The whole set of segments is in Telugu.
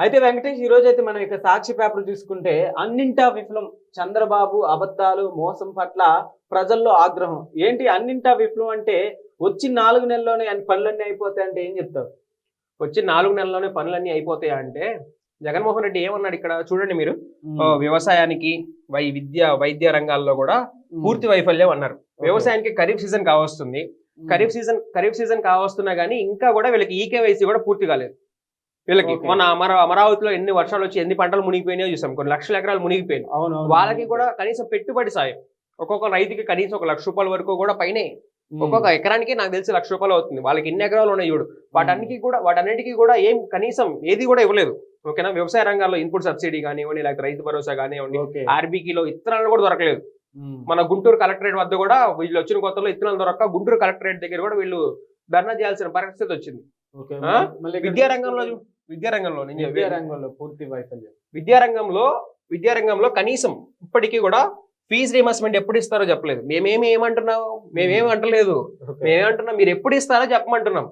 అయితే వెంకటేష్ ఈ రోజు అయితే మనం ఇక సాక్షి పేపర్ చూసుకుంటే అన్నింటా విఫలం. చంద్రబాబు అబద్ధాలు మోసం పట్ల ప్రజల్లో ఆగ్రహం. ఏంటి అన్నింటా విఫలం అంటే వచ్చి నాలుగు నెలల్లోనే అన్ని పనులన్నీ అయిపోతాయి అంటే ఏం చెప్తావు? వచ్చి నాలుగు నెలల్లోనే పనులన్నీ అయిపోతాయా అంటే? జగన్మోహన్ రెడ్డి ఏమన్నాడు ఇక్కడ? చూడండి మీరు. వ్యవసాయానికి వై విద్య వైద్య రంగాల్లో కూడా పూర్తి వైఫల్యం అన్నారు. వ్యవసాయానికి ఖరీఫ్ సీజన్ కావస్తుంది. ఖరీఫ్ సీజన్ ఖరీఫ్ సీజన్ కావస్తున్నా కానీ ఇంకా కూడా వీళ్ళకి ఈకేవైసీ కూడా పూర్తి కాలేదు. వీళ్ళకి. మన అమరా అమరావతిలో ఎన్ని వర్షాలు వచ్చి ఎన్ని పంటలు మునిగిపోయినాయో చూసాం. కొన్ని లక్షల ఎకరాలు మునిగిపోయినాయి. వాళ్ళకి కూడా కనీసం పెట్టుబడి సాయం. ఒక్కొక్క రైతుకి కనీసం ఒక లక్ష రూపాయల వరకు కూడా పైనే. ఒక్కొక్క ఎకరానికి నాకు తెలిసి లక్ష రూపాయలు అవుతుంది. వాళ్ళకి ఎన్ని ఎకరాలు ఉన్నాయి చూడు. వాటన్నిటికీ కూడా వాటన్నిటికీ కూడా ఏం కనీసం ఏది కూడా ఇవ్వలేదు. ఓకేనా? వ్యవసాయ రంగాల్లో ఇన్పుట్ సబ్సిడీ కానివ్వండి లేకపోతే రైతు భరోసా కానివ్వండి ఆర్బీకీలో ఇత్తనాలు కూడా దొరకలేదు. మన గుంటూరు కలెక్టరేట్ వద్ద కూడా వీళ్ళు వచ్చిన కొత్తలో ఇత్తనాలు దొరక్క గుంటూరు కలెక్టరేట్ దగ్గర కూడా వీళ్ళు ధర్నా చేయాల్సిన పరిస్థితి వచ్చింది. ఓకే. ఆ? విద్యారంగంలో విద్యారంగంలో పూర్తి వైఫల్యం. విద్యారంగంలో విద్యారంగంలో కనీసం ఇప్పటికీ కూడా ఫీజు రీమర్స్మెంట్ ఎప్పుడు ఇస్తారో చెప్పలేదు. మేమేమి ఏమంటున్నాం? మేమేమి అంటలేదు. ఓకే. మేమేమంటున్నాం? మీరు ఎప్పుడు ఇస్తారో చెప్పమంటున్నాం.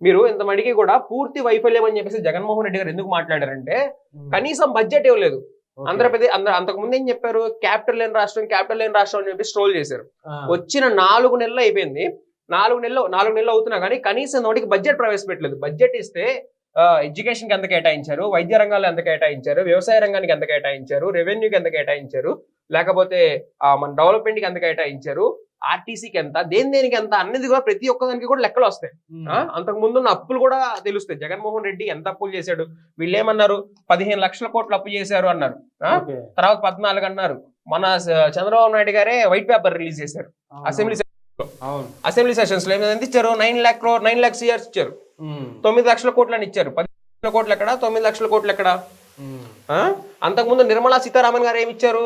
మీరు ఇంతమడికి కూడా పూర్తి వైఫల్యం అని చెప్పేసి జగన్మోహన్ రెడ్డి గారు ఎందుకు మాట్లాడారంటే ఉమ్. కనీసం బడ్జెట్ ఇవ్వలేదు. ఆంధ్రప్రదేశ్ అంతకు ముందు ఏం చెప్పారు? క్యాపిటల్ లేని రాష్ట్రం క్యాపిటల్ లేని రాష్ట్రం అని చెప్పి స్ట్రోల్ చేశారు. వచ్చిన నాలుగు నెలలు అయిపోయింది. నాలుగు నెలలు నాలుగు నెలలు అవుతున్నా కానీ కనీసం నోటికి బడ్జెట్ ప్రవేశపెట్టలేదు. బడ్జెట్ ఇస్తే ఎడ్యుకేషన్కి ఎంత కేటాయించారు? వైద్య రంగాల్లో ఎంత కేటాయించారు? వ్యవసాయ రంగానికి ఎంత కేటాయించారు? రెవెన్యూకి ఎంత కేటాయించారు? లేకపోతే మన డెవలప్మెంట్కి ఎంత కేటాయించారు? ఆర్టీసీకి ఎంత? దేని దేనికి ఎంత? అన్నది కూడా ప్రతి ఒక్కదానికి కూడా లెక్కలు వస్తాయి. అంతకు ముందు ఉన్న అప్పులు కూడా తెలుస్తాయి. జగన్మోహన్ రెడ్డి ఎంత అప్పులు చేశాడు? వీళ్ళు ఏమన్నారు పదిహేను లక్షల కోట్లు అప్పు చేశారు అన్నారు. తర్వాత పద్నాలుగు అన్నారు. మన చంద్రబాబు నాయుడు గారే వైట్ పేపర్ రిలీజ్ చేశారు. అసెంబ్లీ అసెంబ్లీ సెషన్స్లో. ఎంత ఇచ్చారు? Nine lakh crore nine lakhs years ఇచ్చారు. తొమ్మిది లక్షల కోట్లని ఇచ్చారు. పది లక్షల కోట్లు ఎక్కడ? తొమ్మిది లక్షల కోట్లు ఎక్కడ? అంతకుముందు నిర్మలా సీతారామన్ గారు ఏమి ఇచ్చారు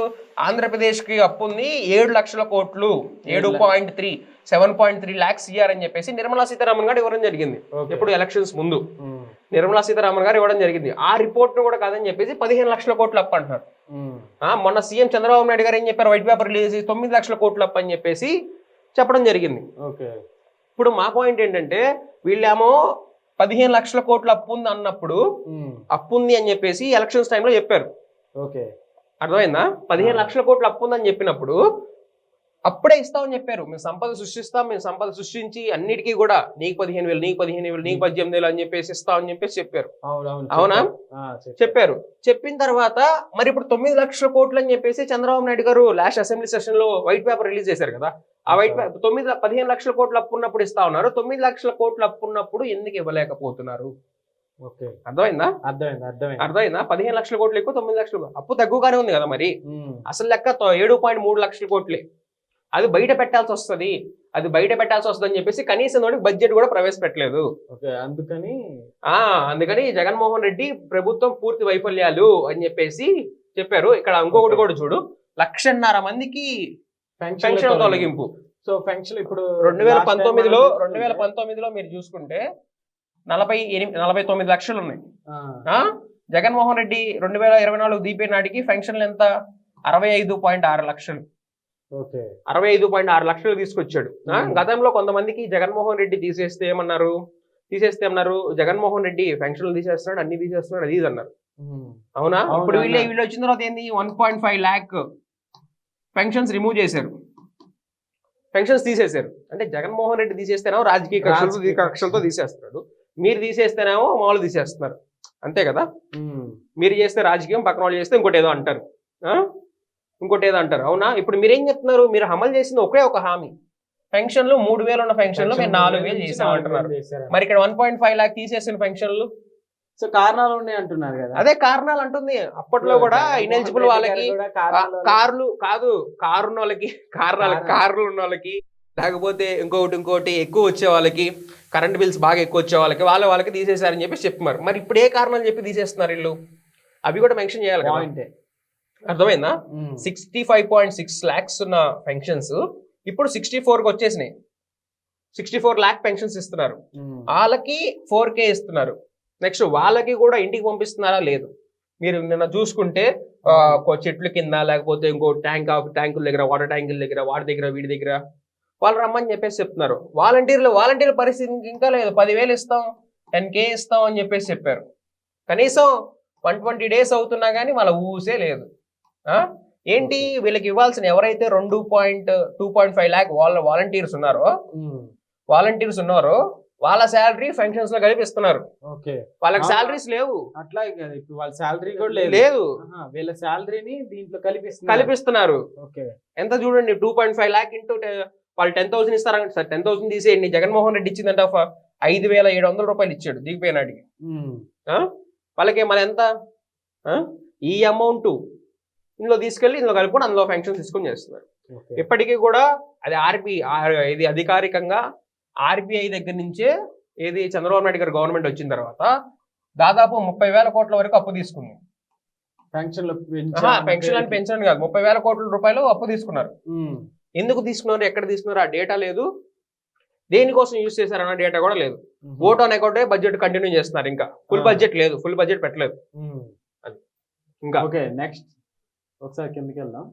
ఆంధ్రప్రదేశ్కి అప్పు ఉంది ఏడు లక్షల కోట్లు ఏడు point three seven point three lakhs year అని చెప్పేసి నిర్మలా సీతారామన్ గారు ఇవ్వడం జరిగింది. ఎప్పుడు ఎలక్షన్స్ ముందు. నిర్మలా సీతారామన్ గారు ఇవ్వడం జరిగింది. ఆ రిపోర్ట్ను కూడా కాదని చెప్పేసి పదిహేను లక్షల కోట్లు అప్పు అంటున్నారు. మొన్న సీఎం చంద్రబాబు నాయుడు గారు ఏం చెప్పారు? వైట్ పేపర్ రిలీజ్ తొమ్మిది లక్షల కోట్లు అప్పు అని చెప్పేసి చెప్పడం జరిగింది. ఓకే. ఇప్పుడు మా పాయింట్ ఏంటంటే వీళ్ళేమో పదిహేను లక్షల కోట్ల అప్పు ఉంది అన్నప్పుడు. అప్పు ఉంది అని చెప్పేసి ఎలక్షన్స్ టైంలో చెప్పారు. ఓకే. అర్థమైందా? పదిహేను లక్షల కోట్ల అప్పు ఉందని చెప్పినప్పుడు అప్పుడే ఇస్తామని చెప్పారు. మేము సంపద సృష్టిస్తాం మేము సంపద సృష్టించి అన్నిటికీ కూడా నీకు పదిహేను వేలు నీకు పదిహేను వేలు నీకు పద్దెనిమిది వేలు అని చెప్పేసి ఇస్తామని చెప్పేసి చెప్పారు. అవును? చెప్పారు. చెప్పిన తర్వాత మరి ఇప్పుడు తొమ్మిది లక్షల కోట్లు అని చెప్పేసి చంద్రబాబు నాయుడు గారు లాస్ట్ అసెంబ్లీ సెషన్లో వైట్ పేపర్ రిలీజ్ చేశారు కదా? ఆ వైట్ పేపర్ తొమ్మిది పదిహేను లక్షల కోట్లు అప్పు ఉన్నప్పుడు ఇస్తా ఉన్నారు. తొమ్మిది లక్షల కోట్లు అప్పు ఉన్నప్పుడు ఎందుకు ఇవ్వలేకపోతున్నారు? ఓకే. అర్థమైందా? అర్థమైంది అర్థమైంది. అర్థమైందా? పదిహేను లక్షల కోట్లు ఎక్కువ తొమ్మిది లక్షలు అప్పు తక్కువగానే ఉంది కదా మరి. అసలు లెక్క ఏడు పాయింట్ మూడు లక్షల కోట్లే. అది బయట పెట్టాల్సి వస్తది. అది బయట పెట్టాల్సి వస్తుంది అని చెప్పేసి కనీసం నోటికి బడ్జెట్ కూడా ప్రవేశపెట్టలేదు. అందుకని ఆ అందుకని జగన్మోహన్ రెడ్డి ప్రభుత్వం పూర్తి వైఫల్యాలు అని చెప్పేసి చెప్పారు. ఇక్కడ ఇంకొకటి కూడా చూడు. లక్షన్నర మందికి పెన్షన్ తొలగింపు. సో పెన్షన్ ఇప్పుడు రెండు వేల పంతొమ్మిదిలో రెండు వేల పంతొమ్మిదిలో మీరు చూసుకుంటే నలభై ఎనిమిది నలభై తొమ్మిది లక్షలు ఉన్నాయి. జగన్మోహన్ రెడ్డి రెండు వేల ఇరవై నాలుగు దీపే నాటికి పెన్షన్లు ఎంత? అరవై ఐదు పాయింట్ ఆరు లక్షలు. అరవై ఐదు పాయింట్ ఆరు లక్షలు తీసుకొచ్చాడు. గతంలో కొంతమందికి జగన్మోహన్ రెడ్డి తీసేస్తే ఏమన్నారు? తీసేస్తే ఏమన్నారు? జగన్మోహన్ రెడ్డి పెన్షన్లు తీసేస్తున్నాడు అన్ని తీసేస్తున్నాడు అది ఇది అన్నారు. అవునా? ఇప్పుడు వీళ్ళు అన్నారు. వీళ్ళు వచ్చిన తర్వాత ఏంది? One point five lakh pensions remove చేశారు. పెన్షన్స్ తీసేశారు. అంటే జగన్మోహన్ రెడ్డి తీసేస్తేనేమో రాజకీయ కక్షలతో కక్షలతో తీసేస్తున్నాడు. మీరు తీసేస్తేనేమో మామూలు తీసేస్తున్నారు. అంతే కదా. మీరు చేస్తే రాజకీయం పక్కన వాళ్ళు చేస్తే ఇంకోటి ఏదో అంటారు? ఇంకోటి ఏదో అంటారు అవునా? ఇప్పుడు మీరేం చెప్తున్నారు? మీరు అమలు చేసింది ఒకే ఒక హామీ. పెన్షన్లు మూడు వేలు ఉన్న పెన్షన్లు మీరు నాలుగు వేలు వేలు చేశారు. మరి ఇక్కడ వన్ పాయింట్ ఫైవ్ లాక్ తీసేసిన పెన్షన్లు? సో కారణాలు ఉన్నాయి అంటున్నారు కదా. అదే కారణాలు అంటుంది. అప్పట్లో కూడా ఇనెలిజిబుల్ వాళ్ళకి కార్లు కాదు కారు ఉన్న వాళ్ళకి కారణాలు. కార్లు ఉన్న వాళ్ళకి లేకపోతే ఇంకొకటి ఇంకోటి ఎక్కువ వచ్చే వాళ్ళకి కరెంట్ బిల్స్ బాగా ఎక్కువ వచ్చే వాళ్ళకి వాళ్ళ వాళ్ళకి తీసేశారని చెప్పి చెప్తున్నారు. మరి ఇప్పుడు ఏ కారణాలు చెప్పి తీసేస్తున్నారు వీళ్ళు? అవి కూడా మెన్షన్ చేయాలి పాయింటే. అర్థమైందా. Sixty five point six lakhs ఉన్న పెన్షన్స్ ఇప్పుడు సిక్స్టీ ఫోర్కి వచ్చేసినాయి. సిక్స్టీ ఫోర్ ల్యాక్ పెన్షన్స్ ఇస్తున్నారు. వాళ్ళకి ఫోర్ కే ఇస్తున్నారు. నెక్స్ట్ వాళ్ళకి కూడా ఇంటికి పంపిస్తున్నారా? లేదు. మీరు నిన్న చూసుకుంటే చెట్ల కింద లేకపోతే ఇంకో ట్యాంక్ ఆఫ్ ట్యాంకుల దగ్గర వాటర్ ట్యాంకుల దగ్గర వాడి దగ్గర వీడి దగ్గర వాళ్ళు రమ్మని చెప్పేసి చెప్తున్నారు. వాలంటీర్లు వాలంటీర్ పరిస్థితి ఇంకా లేదు. పదివేలు ఇస్తాం టెన్ కే ఇస్తాం అని చెప్పేసి చెప్పారు. కనీసం వన్ ట్వంటీ డేస్ అవుతున్నా కానీ వాళ్ళ ఊసే లేదు? ఏంటి? వీళ్ళకి ఇవ్వాల్సిన ఎవరైతే రెండు point two point five lakh వాళ్ళ వాలంటీర్స్ ఉన్నారో వాలంటీర్స్ ఉన్నారో వాళ్ళ శాలరీ ఫంక్షన్స్లో కలిపిస్తున్నారు. ఓకే. వాళ్ళకి. శాలరీస్ లేవు. అట్లా వాళ్ళ శాలరీ కూడా లేదు. వీళ్ళ శాలరీని దీంట్లో కలిపిస్తున్నారు. కలిపిస్తున్నారు. ఓకే. ఎంత చూడండి two point five lakh into వాళ్ళు టెన్ థౌసండ్ ఇస్తారంట. సార్ టెన్ థౌసండ్ తీసేయండి. జగన్మోహన్ రెడ్డి ఇచ్చిందంట ఐదు వేల ఏడు వందల రూపాయలు ఇచ్చాడు దిగిపోయినాడికి. వాళ్ళకి మన ఎంత? ఈ అమౌంట్ ఇందులో తీసుకెళ్ళి ఇందులో కలుపుకొని అందులో ఫంక్షన్ తీసుకొని చేస్తున్నారు. ఇప్పటికీ కూడా అది ఆర్బి ఇది అధికారికంగా ఆర్బీఐ దగ్గర నుంచే ఏది చంద్రబాబు నాయుడు గారు గవర్నమెంట్ వచ్చిన తర్వాత దాదాపు ముప్పై వేల కోట్ల వరకు అప్పు తీసుకుంది పెన్షన్లు పెన్షన్ అని పెన్షన్ కాదు. ముప్పై వేల కోట్ల రూపాయలు అప్పు తీసుకున్నారు. ఎందుకు తీసుకున్నారు ఎక్కడ తీసుకున్నారు ఆ డేటా లేదు. దేనికోసం యూజ్ చేశారన్న డేటా కూడా లేదు. ఓట్ ఆన్ అకౌంటే బడ్జెట్ కంటిన్యూ చేస్తున్నారు ఇంకా. ఫుల్. బడ్జెట్ లేదు. ఫుల్ బడ్జెట్ పెట్టలేదు. ఇంకా ఓకే నెక్స్ట్ ఒకసారి కిందకి వెళ్దాం.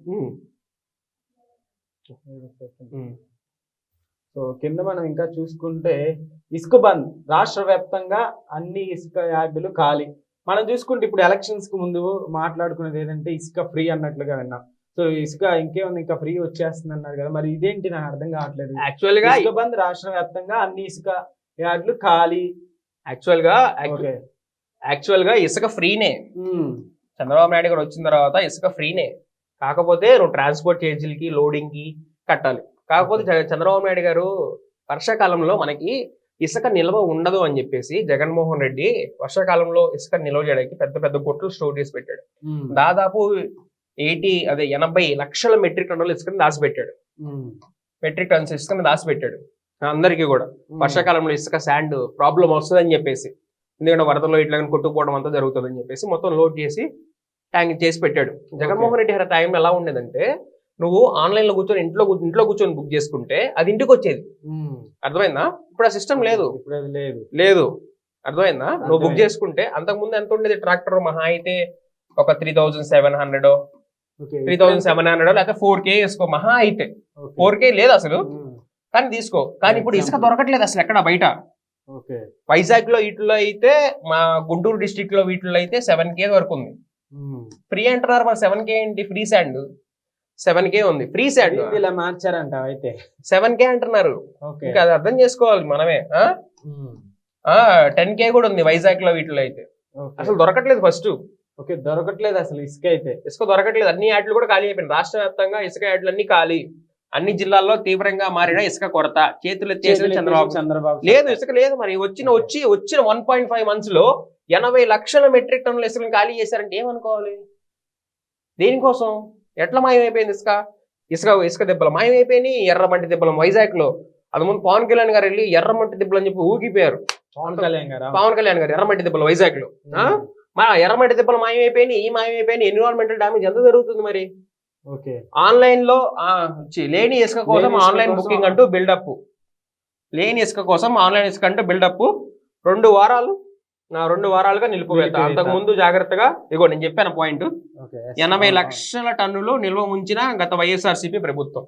సో కింద మనం ఇంకా చూసుకుంటే ఇసుక బంద్ రాష్ట్ర వ్యాప్తంగా అన్ని ఇసుక యార్డులు ఖాళీ. మనం చూసుకుంటే ఇప్పుడు ఎలక్షన్స్కు ముందు మాట్లాడుకునేది ఏదంటే ఇసుక ఫ్రీ అన్నట్లుగా విన్నాం. సో ఇసుక ఇంకేముంది ఇంకా ఫ్రీ వచ్చేస్తుంది అన్నారు కదా మరి ఇదేంటి? నాకు అర్థం కావట్లేదు. యాక్చువల్గా ఇసుక బంద్ రాష్ట్ర వ్యాప్తంగా అన్ని ఇసుక యార్డులు ఖాళీ. యాక్చువల్గా యాక్చువల్గా ఇసుక ఫ్రీనే. చంద్రబాబు నాయుడు గారు వచ్చిన తర్వాత ఇసుక ఫ్రీనే. కాకపోతే నువ్వు ట్రాన్స్పోర్ట్ ఛార్జీలకి లోడింగ్కి కట్టాలి. కాకపోతే చంద్రబాబు నాయుడు గారు వర్షాకాలంలో మనకి ఇసుక నిల్వ ఉండదు అని చెప్పేసి జగన్మోహన్ రెడ్డి వర్షాకాలంలో ఇసుక నిల్వ చేయడానికి పెద్ద పెద్ద గుట్టలు స్టోర్ చేసి పెట్టాడు. దాదాపు ఎయిటీ అదే ఎనభై లక్షల మెట్రిక్ టన్నుల ఇసుకని దాచిపెట్టాడు. మెట్రిక్ టన్స్ ఇసుకని దాచిపెట్టాడు. అందరికీ కూడా. వర్షాకాలంలో ఇసుక శాండ్ ప్రాబ్లం వస్తుందని చెప్పేసి. ఎందుకంటే వరదలో ఇట్లా కొట్టుకుపోవడం అంతా జరుగుతుందని చెప్పేసి మొత్తం లోడ్ చేసి ట్యాంక్ చేసి పెట్టాడు. జగన్మోహన్ రెడ్డి గారి టైంలో ఎలా ఉండేదంటే నువ్వు ఆన్లైన్లో కూర్చొని ఇంట్లో ఇంట్లో కూర్చొని బుక్ చేసుకుంటే అది ఇంటికి వచ్చేది. అర్థమైందా? ఇప్పుడు ఆ సిస్టమ్ లేదు. ఇప్పుడు అది లేదు. లేదు. అర్థమైందా? నువ్వు బుక్. చేసుకుంటే అంతకుముందు ఎంత ఉండేది? ట్రాక్టర్ మహా అయితే ఒక three thousand seven hundred three thousand seven hundred లేకపోతే ఫోర్ కే వేసుకో మహా అయితే. ఫోర్ కే లేదు అసలు. కానీ తీసుకో. కానీ ఇప్పుడు ఇసుక. దొరకట్లేదు అసలు ఎక్కడ బయట. వైజాగ్లో వీటిలో అయితే మా గుంటూరు డిస్టిక్లో వీటిలో అయితే సెవెన్ కే వరకు ఉంది. ఫ్రీ అంటున్నారు మరి సెవెన్ కే ఏంటి? Free sand. సెవెన్ కే ఉంది. Free sand. ఇలా మార్చారంట అయితే. సెవెన్ కే అంటున్నారు. ఇంకా అది అర్థం చేసుకోవాలి మనమే. టెన్ కే కూడా ఉంది వైజాగ్లో వీటిలో అయితే. అసలు దొరకట్లేదు ఫస్ట్. ఓకే దొరకట్లేదు అసలు ఇసుక అయితే. ఇసుక దొరకట్లేదు. అన్ని యాడ్లు కూడా ఖాళీ అయిపోయింది రాష్ట్ర వ్యాప్తంగా ఇసుక యాడ్లు అన్ని ఖాళీ. అన్ని జిల్లాల్లో తీవ్రంగా మారిన ఇసుక కొరత. చేతులు ఎత్తేసిన చేతులు చంద్రబాబు. చంద్రబాబు లేదు ఇసుక లేదు మరి. వచ్చిన వచ్చి వచ్చిన వన్ పాయింట్ ఫైవ్ మంత్స్లో ఎనభై లక్షల మెట్రిక్ టన్నుల ఇసుకను ఖాళీ చేశారంటే ఏమనుకోవాలి? దేనికోసం? ఎట్లా మాయమైపోయింది ఇసుక? ఇసుక ఇసుక దెబ్బలు మాయమైపోయినాయి ఎర్రమంటి దెబ్బలు. వైజాగ్లో అది ముందు పవన్ కళ్యాణ్ గారు వెళ్ళి ఎర్రమంటి దెబ్బలు అని చెప్పి ఊగిపోయారు. పవన్ కళ్యాణ్ గారా? పవన్ కళ్యాణ్ గారు ఎర్రమట్టి దెబ్బలు వైజాగ్లో? మా ఎర్రమట్టి దెబ్బలు మాయమైపోయినాయి ఈ మాయమైపోయినాయి. ఎన్విరాన్మెంటల్ డామేజ్ ఎంత జరుగుతుంది మరి? ఆన్లైన్లో లేని ఇసుక కోసం ఆన్లైన్ బుకింగ్ అంటూ బిల్డప్. లేని ఇసుక కోసం ఆన్లైన్ ఇసుక అంటూ బిల్డప్. రెండు వారాలు ఆ, రెండు వారాలుగా నిలిపివేత. అంతకు ముందు జాగ్రత్తగా ఇగో నేను చెప్పాను పాయింట్ ఎనభై లక్షల టన్నులు నిల్వ ఉంచిన గత వైఎస్ఆర్సీపీ ప్రభుత్వం?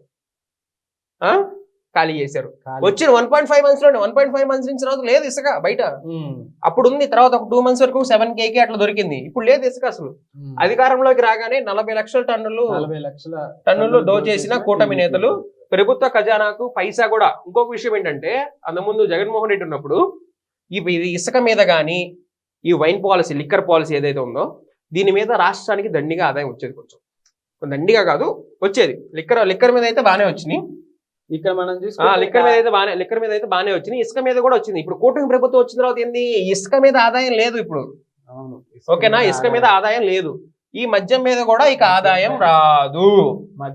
ఖాళీ చేశారు. వచ్చిన వన్ పాయింట్ ఫైవ్ మంత్స్లోనే వన్ పాయింట్ ఫైవ్ మంత్స్ నుంచి తర్వాత లేదు ఇసుక బయట. అప్పుడు ఉంది తర్వాత ఒక టూ మంత్స్ వరకు సెవెన్ కేకి అట్లా దొరికింది. ఇప్పుడు లేదు ఇసుక అసలు. అధికారంలోకి రాగానే నలభై లక్షల టన్నులు నలభై లక్షల టన్నులు దోచేసిన కూటమి నేతలు ప్రభుత్వ ఖజానాకు పైసా కూడా. ఇంకొక విషయం ఏంటంటే అంతకుముందు జగన్మోహన్ రెడ్డి ఉన్నప్పుడు ఈ ఇది ఇసుక మీద కానీ ఈ వైన్ పాలసీ లిక్కర్ పాలసీ ఏదైతే ఉందో దీని మీద రాష్ట్రానికి దండిగా ఆదాయం వచ్చేది కొంచెం కొంచెం. దండిగా కాదు వచ్చేది. లిక్కర్ లిక్కర్ మీద అయితే బాగానే వచ్చినాయి. ఇక్కడ మనం లిక్కర్ మీద అయితే బాగానే లిక్కర్ మీద అయితే బాగానే వచ్చినాయి ఇసుక మీద కూడా వచ్చింది. ఇప్పుడు కూటమి ప్రభుత్వం వచ్చిన తర్వాత ఏంది? ఇసుక మీద ఆదాయం లేదు ఇప్పుడు. అవును. ఓకేనా? ఇసుక మీద ఆదాయం. లేదు. ఈ మద్యం మీద కూడా ఇక ఆదాయం రాదు.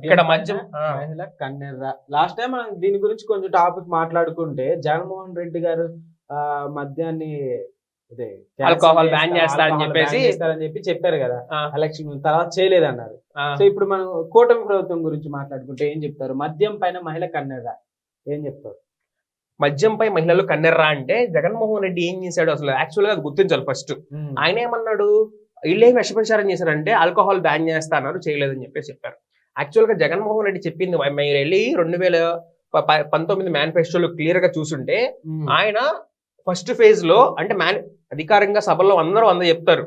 ఇక్కడ మద్యం. మహిళ కన్నెర్ర. లాస్ట్ టైం మనం దీని గురించి కొంచెం టాపిక్ మాట్లాడుకుంటే జగన్మోహన్ రెడ్డి గారు ఆ మద్యాన్ని అదే Alcohol ban చేస్తా- చేస్తా అని alcohol చెప్పేసి- చేస్తారని చెప్పి చెప్పారు కదా. ఎలక్షన్ తర్వాత చేయలేదన్నారు. సో ఇప్పుడు మనం కూటమి ప్రభుత్వం గురించి మాట్లాడుకుంటే ఏం చెప్తారు? మద్యం పైన మహిళ కన్నెర్ర? ఏం చెప్తారు? మద్యంపై మహిళలు కన్నెర్రా అంటే జగన్మోహన్ రెడ్డి ఏం చేశాడు అసలు? యాక్చువల్గా అది గుర్తించాలి ఫస్ట్ ఆయన ఏమన్నాడు? వీళ్ళేం విషప్రచారం చేశారంటే ఆల్కహాల్ బ్యాన్ చేస్తా అన్నారు చేయలేదని చెప్పేసి చెప్పారు. యాక్చువల్గా జగన్మోహన్ రెడ్డి చెప్పింది మీరు వెళ్ళి రెండు వేల పంతొమ్మిది మేనిఫెస్టోలో క్లియర్గా చూసుంటే ఆయన ఫస్ట్ ఫేజ్లో అంటే మ్యాన్ అధికారంగా సభలో అందరూ అందరూ చెప్తారు.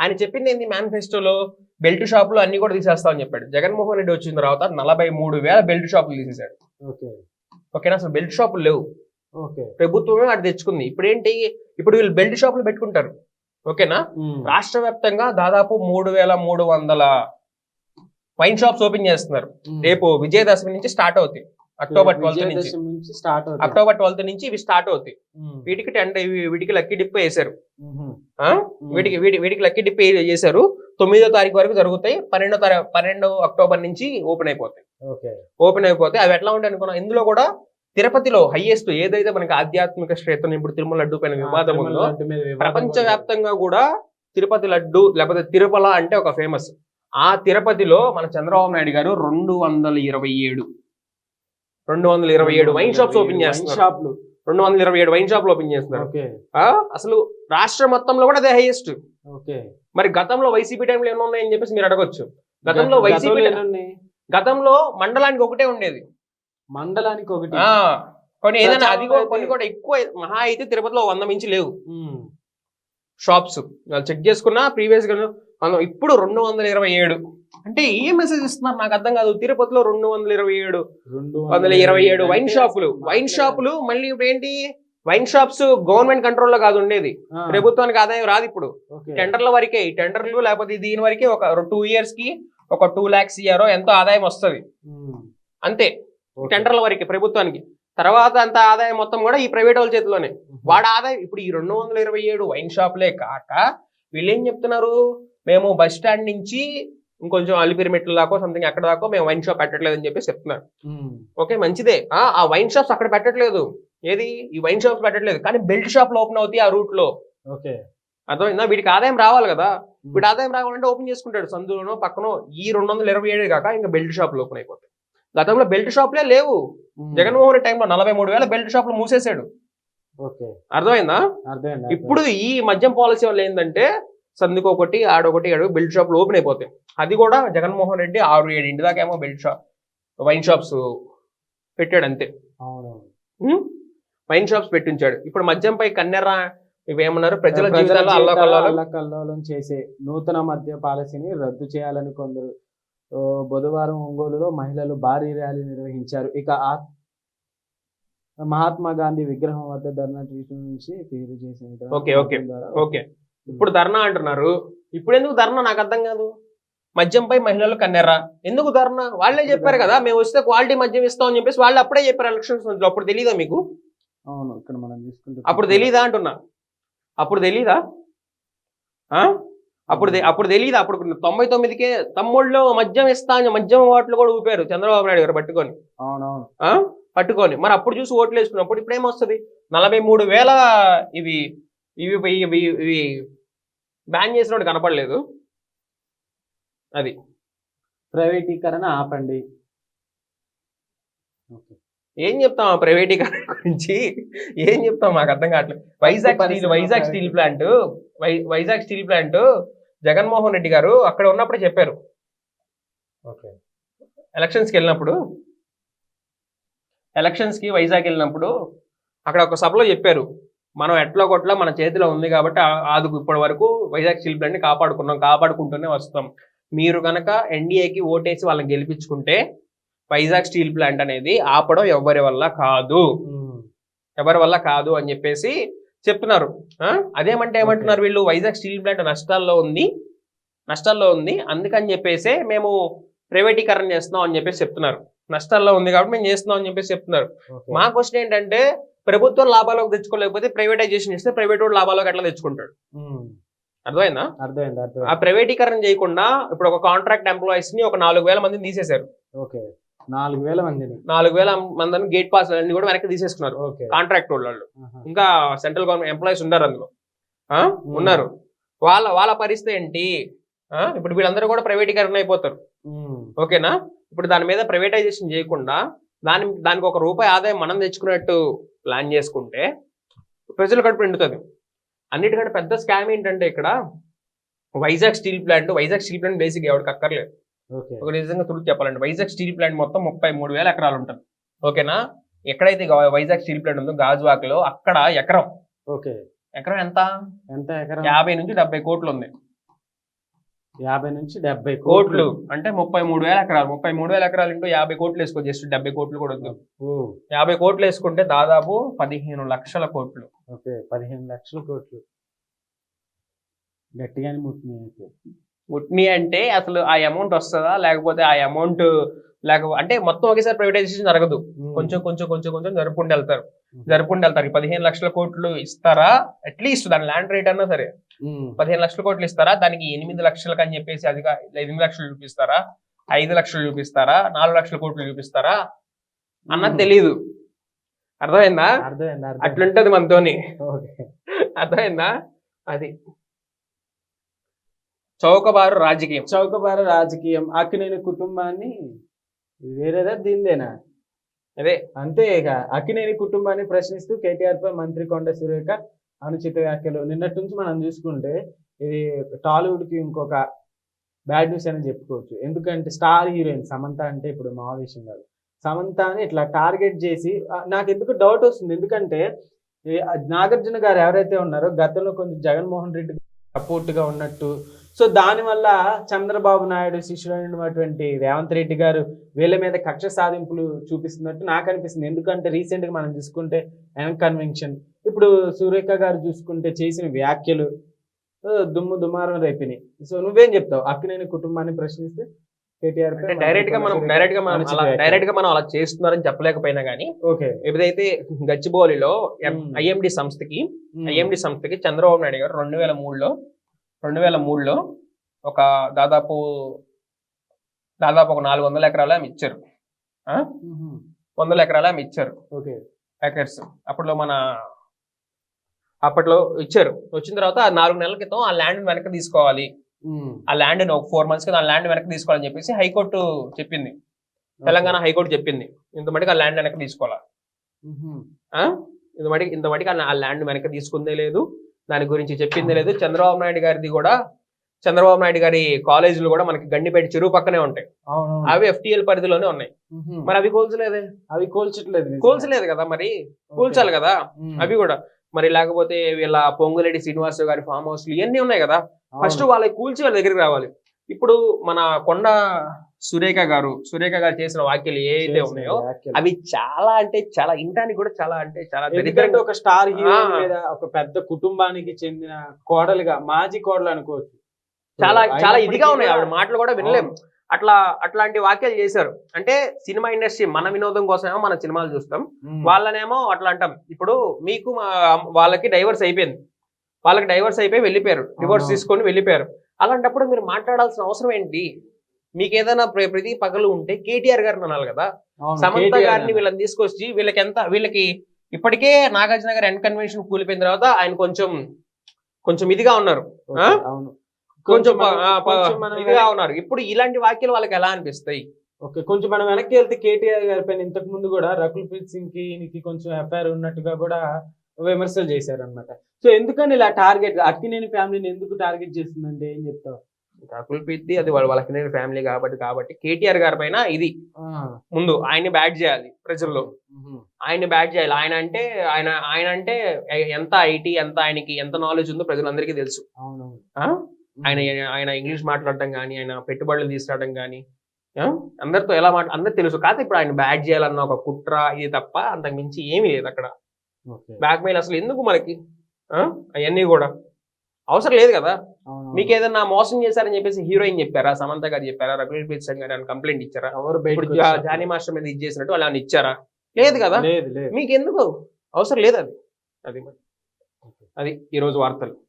ఆయన చెప్పింది ఏంది? మేనిఫెస్టోలో బెల్ట్ షాపులు అన్ని కూడా తీసేస్తామని చెప్పాడు. జగన్మోహన్ రెడ్డి వచ్చిన తర్వాత నలభై మూడు వేల బెల్ట్ షాపులు తీసేశాడు. ఓకే. ఓకేనా? అసలు బెల్ట్ షాపులు లేవు. ఓకే. ప్రభుత్వమే అది తెచ్చుకుంది. ఇప్పుడు ఏంటి ఇప్పుడు వీళ్ళు బెల్ట్ షాపులు పెట్టుకుంటారు. ఓకేనా. రాష్ట్ర వ్యాప్తంగా దాదాపు మూడు వేల మూడు వందల వైన్ షాప్స్ ఓపెన్ చేస్తున్నారు. రేపు విజయదశమి నుంచి స్టార్ట్ అవుతాయి. అక్టోబర్ ట్వెల్త్ నుంచి. స్టార్ట్ అక్టోబర్ ట్వెల్త్ నుంచి ఇవి స్టార్ట్ అవుతాయి. వీటికి టెన్ వీటికి లక్కీ డిప్ వేశారు. వీటికి వీటి వీటికి లక్కీ డిప్ చేశారు. తొమ్మిదో తారీఖు వరకు జరుగుతాయి. పన్నెండో తారీఖు పన్నెండు అక్టోబర్ నుంచి ఓపెన్ అయిపోతాయి. ఓపెన్ అయిపోతాయి. అవి ఎట్లా ఉంటాయి అనుకున్నా ఇందులో కూడా తిరుపతిలో హైయెస్ట్ ఏదైతే మనకి ఆధ్యాత్మిక క్షేత్రం ఇప్పుడు తిరుమల లడ్డు పైన వివాదం ఉందో లడ్డు మీద వివాదం ప్రపంచ కూడా వ్యాప్తంగా కూడా తిరుపతి లడ్డు లేకపోతే తిరుమల అంటే ఒక ఫేమస్ ఆ తిరుపతిలో మన చంద్రబాబు నాయుడు గారు రెండు వందల ఇరవై ఏడు రెండు వందల ఇరవై ఏడు వైన్ షాప్స్ ఓపెన్ చేస్తున్నారు. షాప్లు. రెండు వందల ఇరవై ఏడు వైన్ షాప్లు ఓపెన్ చేస్తున్నారు. అసలు రాష్ట్ర మొత్తంలో కూడా అదే హైయెస్ట్. మరి గతంలో వైసీపీ టైంలో ఎన్ని ఉన్నాయని చెప్పేసి మీరు అడగొచ్చు. గతంలో గత- వైసీపీ గతంలో మండలానికి ఒకటే ఉండేది. మండలానికి ఒకటి. కొన్ని ఏదైనా అది కొన్ని కూడా ఎక్కువ మహా అయితే తిరుపతిలో వంద మించి లేవు. షాప్స్. చెక్ చేసుకున్నా ప్రీవియస్గా మనం ఇప్పుడు రెండు వందల ఇరవై ఏడు. అంటే ఏ మెసేజ్ ఇస్తున్నారు? నాకు అర్థం కాదు. తిరుపతిలో రెండు వందల ఇరవై ఏడు. వందల ఇరవై ఏడు వైన్ షాపులు వైన్ షాపులు మళ్ళీ ఇప్పుడు ఏంటి వైన్ షాప్స్ గవర్నమెంట్ కంట్రోల్లో కాదు ఉండేది. ప్రభుత్వానికి ఆదాయం రాదు ఇప్పుడు. టెండర్ల వరకే ఈ టెండర్లు లేకపోతే దీని వరకే ఒక టూ ఇయర్స్కి ఒక టూ లాక్స్ ఇయర్ ఎంతో ఆదాయం వస్తుంది. అంతే. టెండర్ల వరకే ప్రభుత్వానికి. తర్వాత అంత ఆదాయం మొత్తం కూడా ఈ ప్రైవేట్ వాళ్ళ చేతిలోనే. వాడు ఆదాయం ఇప్పుడు ఈ రెండు వందల ఇరవై ఏడు వైన్ షాపులే కాక వీళ్ళు ఏం చెప్తున్నారు? మేము బస్ స్టాండ్ నుంచి ఇంకొంచెం అలిపిరి మెట్లు దాకో సంథింగ్ అక్కడ దాకో మేము వైన్ షాప్ పెట్టట్లేదు అని చెప్పేసి చెప్తున్నారు. ఉమ్. ఓకే మంచిదే. ఆ వైన్ షాప్స్ అక్కడ పెట్టట్లేదు. ఏది? ఈ వైన్ షాప్స్ పెట్టట్లేదు. కానీ బెల్ట్ షాప్లు ఓపెన్ అవుతాయి ఆ రూట్లో. ఓకే అర్థమైందా? వీడికి ఆదాయం రావాలి కదా. వీడు ఆదాయం రావాలంటే ఓపెన్ చేసుకుంటాడు. సందులోనో పక్కనో ఈ రెండు వందల ఇరవై ఏడు కాక ఇంకా బెల్ట్ షాపులు ఓపెన్ అయిపోతాయి. గతంలో బెల్ట్ షాపులే లేవు. ఉమ్. జగన్మోహన్ రెడ్డి టైంలో నలభై మూడు వేల బెల్ట్ షాపులు మూసేశాడు. ఓకే అర్థమైందా? అర్థమైంది ఇప్పుడు ఈ మద్యం పాలసీ వల్ల ఏంటంటే సందుకొకటి ఆడొకటి ఆడు బెల్ట్ షాపులు ఓపెన్ అయిపోతాయి. అది కూడా జగన్మోహన్ రెడ్డి ఆరు ఏడు ఇంటి దాకా ఏమో బెల్ట్ షాప్ వైన్ షాప్స్ పెట్టాడు అంతే? వైన్ షాప్స్ పెట్టించాడు. ఇప్పుడు మద్యంపై కన్నెర ఇవేమన్నారు? ప్రజల జీవితాల్లో అల్లకల్లాలు? అల్లకల్లోలం చేసే నూతన మద్య పాలసీని రద్దు చేయాలని కొందరు బుధవారం ఒంగోలులో మహిళలు భారీ ర్యాలీ నిర్వహించారు. ఇక ఆ- మహాత్మా గాంధీ విగ్రహం వద్ద ధర్నా నుంచి తీరు చేసిన ఓకే, ఓకే, ఓకే. ఇప్పుడు ధర్నా అంటున్నారు. ఇప్పుడు ఎందుకు ధర్నా? నాకు అర్థం కాదు. మద్యంపై మహిళలు కన్నెర్ర? ఎందుకు ధర్నా? వాళ్ళే చెప్పారు కదా మేము వస్తే క్వాలిటీ మద్యం ఇస్తాం అని చెప్పేసి వాళ్ళు అప్పుడే చెప్పారు ఎలక్షన్స్ అప్పుడు తెలీదా మీకు? అవును ఇక్కడ మనం తీసుకుంటే అప్పుడు తెలీదా అంటున్నా? అప్పుడు తెలీదా? ఆ? అప్పుడు అప్పుడు తెలీదా? అప్పుడు తొంభై తొమ్మిదికే తమ్ముళ్ళు మద్యం ఇస్తా అని మద్యం ఓట్లు కూడా ఊపారు చంద్రబాబు నాయుడు గారు పట్టుకొని? పట్టుకొని. మరి అప్పుడు చూసి ఓట్లు వేసుకున్నప్పుడు ఇప్పుడు ఏమొస్తుంది నలభై మూడు వేల ఇవి ఇవి ఇవి ఇవి బ్యాన్ చేసినట్టు కనపడలేదు. అది. ప్రైవేటీకరణ ఆపండి. ఏం చెప్తాం ఆ ప్రైవేటీకరణ గురించి? ఏం చెప్తాం మాకు అర్థం కావట్లేదు. Vizag steel Vizag steel plant Vizag steel plant Jaganmohan Reddy గారు అక్కడ ఉన్నప్పుడే చెప్పారు. ఓకే. ఎలక్షన్స్కి వెళ్ళినప్పుడు ఎలక్షన్స్కి వైజాగ్ వెళ్ళినప్పుడు అక్కడ ఒక సభలో చెప్పారు. మనం ఎట్లా కొట్లా మన చేతిలో ఉంది కాబట్టి ఆ- అది ఇప్పటి వరకు వైజాగ్ స్టీల్ ప్లాంట్ని కాపాడుకున్నాం కాపాడుకుంటూనే వస్తాం. మీరు కనుక ఎన్డీఏకి ఓటేసి వాళ్ళని గెలిపించుకుంటే వైజాగ్ స్టీల్ ప్లాంట్ అనేది ఆపడం ఎవరి వల్ల కాదు. ఎవరి వల్ల కాదు అని చెప్పేసి చెప్తున్నారు? అదేమంటే ఏమంటున్నారు వీళ్ళు? వైజాగ్ స్టీల్ ప్లాంట్ నష్టాల్లో ఉంది నష్టాల్లో ఉంది అందుకని చెప్పేసి మేము ప్రైవేటీకరణ చేస్తున్నాం అని చెప్పేసి చెప్తున్నారు. నష్టాల్లో ఉంది కాబట్టి మేము చేస్తున్నాం అని చెప్పేసి చెప్తున్నారు. మా క్వశ్చన్ ఏంటంటే ప్రభుత్వం లాభాలకు తెచ్చుకోలేకపోతే ప్రైవేటైజేషన్ ఇస్తే ప్రైవేట్ వాడు లాభాలకు ఎట్లా తెచ్చుకుంటాడు. అర్థమైందా? అర్థమైంది ఆ అర్థమైంది ప్రైవేటీకరణ చేయకుండా ఇప్పుడు ఒక కాంట్రాక్ట్ ఎంప్లాయీస్ని ఒక నాలుగు వేల మందిని తీసేశారు. ఓకే. నాలుగు వేల మందిని. నాలుగు వేల మందిని గేట్ పాస్ అన్ని కూడా వెనక్కి తీసేసుకున్నారు. ఓకే. కాంట్రాక్ట్ వాళ్ళు. ఇంకా సెంట్రల్ గవర్నమెంట్ ఎంప్లాయీస్ ఉన్నారు అందులో. ఆ? ఉన్నారు. వాళ్ళ వాళ్ళ పరిస్థితి ఏంటి? ఆ? ఇప్పుడు వీళ్ళందరూ కూడా ప్రైవేటీకరణ అయిపోతారు. ఓకేనా? ఇప్పుడు దాని మీద ప్రైవేటైజేషన్ చేయకుండా దాని దానికి ఒక రూపాయి ఆదాయం మనం తెచ్చుకున్నట్టు ప్లాన్ చేసుకుంటే ప్రజల కడుపు నిండుతుంది. అన్నిటికంటే పెద్ద స్కామ్ ఏంటంటే ఇక్కడ Vizag steel plant Vizag steel plant basic ఎవరికి అక్కర్లేదు. ఓకే. ఒక నిజంగా తుడిచి చెప్పాలంటే వైజాగ్ స్టీల్ ప్లాంట్ మొత్తం ముప్పై మూడు వేల ఎకరాలు ఉంటుంది. ఓకేనా? ఎక్కడైతే వైజాగ్ స్టీల్ ప్లాంట్ ఉందో గాజువాక్లో అక్కడ ఎకరం. ఓకే. ఎకరం ఎంత? ఎంత ఎకరం? యాభై నుంచి డెబ్బై కోట్లు ఉంది. యాభై నుంచి డెబ్బై కోట్లు. అంటే ముప్పై మూడు వేల ఎకరాలు. ముప్పై మూడు వేల ఎకరాలు ఇంటూ యాభై కోట్లు వేసుకో జస్ట్ డెబ్బై కోట్లు కూడా వద్దు. ఓ, యాభై కోట్లు వేసుకుంటే దాదాపు పదిహేను లక్షల కోట్లు. ఓకే పదిహేను లక్షల కోట్లు. గట్టిగానే ముట్టినాయి. ఉట్ని అంటే అసలు ఆ అమౌంట్ వస్తుందా? లేకపోతే ఆ అమౌంట్ లేక అంటే మొత్తం ఒకేసారి ప్రైవేటైజేషన్ జరగదు. కొంచెం కొంచెం కొంచెం కొంచెం జరుపుకుంటూ వెళ్తారు. జరుపుకుంటూ వెళ్తారు. పదిహేను లక్షల కోట్లు ఇస్తారా? అట్లీస్ట్ దాని ల్యాండ్ రేట్ అన్నా సరే. పదిహేను లక్షల కోట్లు ఇస్తారా? దానికి ఎనిమిది లక్షలకు అని చెప్పేసి అది ఎనిమిది లక్షలు చూపిస్తారా? ఐదు లక్షలు చూపిస్తారా? నాలుగు లక్షల కోట్లు చూపిస్తారా? అన్నది. తెలీదు. అర్థమైందా. అట్లుంటది మనతోని. అర్థమైందా? అది. చౌకబారు రాజకీయం. చౌకబార రాజకీయం. అక్కినేని కుటుంబాన్ని ఇది వేరేదా? దీనిదేనా? అదే. అంతే ఇక. అక్కినేని కుటుంబాన్ని ప్రశ్నిస్తూ కేటీఆర్ పై మంత్రి కొండ సురేఖ అనుచిత వ్యాఖ్యలు. నిన్నటి నుంచి మనం చూసుకుంటే ఇది టాలీవుడ్కి ఇంకొక బ్యాడ్ న్యూస్ అని చెప్పుకోవచ్చు. ఎందుకంటే స్టార్ హీరోయిన్ సమంత అంటే ఇప్పుడు మా విషయం కాదు. సమంతని ఇట్లా టార్గెట్ చేసి నాకు ఎందుకు డౌట్ వస్తుంది. ఎందుకంటే నాగార్జున గారు ఎవరైతే ఉన్నారో గతంలో కొంచెం జగన్మోహన్ రెడ్డి సపోర్ట్గా ఉన్నట్టు సో దానివల్ల చంద్రబాబు నాయుడు శిష్యుడైనటువంటి రేవంత్ రెడ్డి గారు వీళ్ళ మీద కక్ష సాధింపులు చూపిస్తున్నట్టు నాకు అనిపిస్తుంది. ఎందుకంటే రీసెంట్గా మనం చూసుకుంటే ఎన్ కన్వెన్షన్ ఇప్పుడు సురేఖ గారు చూసుకుంటే చేసిన వ్యాఖ్యలు దుమ్ము దుమారం రేపినాయి సో నువ్వేం చెప్తావు? అక్కినేని కుటుంబాన్ని ప్రశ్నిస్తే డైరెక్ట్గా మనం డైరెక్ట్గా మనం అలా డైరెక్ట్గా మనం అలా చేస్తున్నారని చెప్పలేకపోయినా గానీ ఓకే. ఏదైతే గచ్చిబౌలిలో. ఐఎండి సంస్థకి ఐఎండి సంస్థకి చంద్రబాబు నాయుడు గారు రెండు వేల మూడులో రెండు వేల మూడులో ఒక దాదాపు దాదాపు ఒక నాలుగు వందల ఎకరాలు ఆమె ఇచ్చారు? వందల ఎకరాలు ఆమె ఇచ్చారు. ఓకే. ఎకర్స్. అప్పట్లో మన అప్పట్లో ఇచ్చారు. వచ్చిన తర్వాత ఆ నాలుగు నెలల క్రితం ఆ ల్యాండ్ వెనక్కి తీసుకోవాలి. ఆ ల్యాండ్ ఒక ఫోర్ మంత్స్ కింద ఆ ల్యాండ్ వెనక్కి తీసుకోవాలని చెప్పేసి హైకోర్టు చెప్పింది. తెలంగాణ హైకోర్టు చెప్పింది. ఇంత మటుకు ఆ ల్యాండ్ వెనక్కి తీసుకోవాలా? ఇంత మటుకు ఇంత మటుకు ఆ ల్యాండ్ వెనక్కి తీసుకుందే లేదు. దాని గురించి చెప్పిందే లేదు. చంద్రబాబు నాయుడు గారిది కూడా చంద్రబాబు నాయుడు గారి కాలేజీలు కూడా మనకి గండిపేట చెరువు పక్కనే ఉంటాయి. అవి ఎఫ్టిఎల్ పరిధిలోనే ఉన్నాయి. మరి అవి కోల్చలేదే? అవి కోల్చట్లేదు. కోల్చలేదు కదా మరి? కూల్చాలి కదా. అవి కూడా. మరి లేకపోతే వీళ్ళ పొంగులేటి శ్రీనివాసరావు గారి ఫామ్ హౌస్లు ఇవన్నీ ఉన్నాయి కదా. ఫస్ట్ వాళ్ళకి కూల్చి వాళ్ళ దగ్గరికి రావాలి. ఇప్పుడు మన కొండ సురేఖ గారు సురేఖ గారు చేసిన వ్యాఖ్యలు ఏ అయితే చేసిన ఉన్నాయో. అవి చాలా అంటే చాలా ఇంటానికి కూడా చాలా అంటే చాలా ఎందుకంటే ఒక స్టార్ ఆ. మీద ఒక పెద్ద కుటుంబానికి చెందిన కోడలుగా మాజీ కోడలు అనుకోవచ్చు. చాలా చాలా ఇదిగా ఉన్నాయి ఆవిడ మాటలు కూడా వినలేం. అట్లా అట్లాంటి వ్యాఖ్యలు చేశారు. అంటే సినిమా ఇండస్ట్రీ మన వినోదం కోసమేమో మన సినిమాలు చూస్తాం. వాళ్ళనేమో అట్లా అంటాం. ఇప్పుడు మీకు వాళ్ళకి డైవర్స్ అయిపోయింది. వాళ్ళకి డైవర్స్ అయిపోయి వెళ్ళిపోయారు. డివోర్స్. తీసుకొని వెళ్ళిపోయారు. అలాంటప్పుడు మీరు మాట్లాడాల్సిన అవసరం ఏంటి? మీకు ఏదైనా ప్ర- ప్రతి పగలు ఉంటే కేటీఆర్ గారిని అనాలి కదా? సమంత గారిని. వీళ్ళని తీసుకొచ్చి వీళ్ళకి ఎంత వీళ్ళకి ఇప్పటికే నాగార్జున గారు ఎండ్ కన్వెన్షన్ కూలిపోయిన తర్వాత ఆయన కొంచెం కొంచెం ఇదిగా ఉన్నారు. కొంచెం ఇదిగా ఉన్నారు. ఇప్పుడు ఇలాంటి వాక్యాలు వాళ్ళకి ఎలా అనిపిస్తాయి? ఓకే కొంచెం మనం వెనక్కి వెళ్తే కేటీఆర్ గారి పైన ఇంతకు ముందు కూడా రకుల్ ప్రీత్ సింగ్కి కొంచెం ఎఫ్ఐఆర్ ఉన్నట్టుగా కూడా విమర్శలు చేశారు అనమాట సో ఎందుకని ఇలా టార్గెట్ అక్కినేని ఫ్యామిలీని ఎందుకు టార్గెట్ చేస్తుందంటే ఏం చెప్తావు? రాకుల్ ప్రీతి అది వాళ్ళ వాళ్ళకి ఫ్యామిలీ కాబట్టి కాబట్టి కేటీఆర్ గారి పైన ఇది. ముందు ఆయన్ని బ్యాట్ చేయాలి ప్రజల్లో ఆయన్ని బ్యాట్ చేయాలి. ఆయన అంటే ఆయన ఆయన అంటే ఎంత ఐటీ ఎంత ఆయనకి ఎంత నాలెడ్జ్ ఉందో ప్రజలందరికీ తెలుసు? ఆయన ఆయన ఇంగ్లీష్ మాట్లాడటం కానీ ఆయన పెట్టుబడులు తీసుకురావడం కానీ అందరితో ఎలా మాట అందరికి తెలుసు. కాకపోతే ఇప్పుడు ఆయన బ్యాట్ చేయాలన్న ఒక కుట్ర ఇది తప్ప అంతకు మించి ఏమీ లేదు అక్కడ. బ్యాక్ మెయిల్ అసలు ఎందుకు మనకి? అవన్నీ కూడా. అవసరం లేదు కదా. మీకు ఏదన్నా మోసం చేశారని చెప్పేసి హీరోయిన్ చెప్పారా? సమంత గారు చెప్పారా? రఘువీర్ ప్రీత్ సింగ్ గారు కంప్లైంట్ ఇచ్చారా? ఇప్పుడు? జానీ మాస్టర్ మీద ఇది చేసినట్టు ఏమైనా ఇచ్చారా? లేదు కదా? మీకు ఎందుకు అవసరం లేదు అది. అది. అది ఈ రోజు వార్తలు.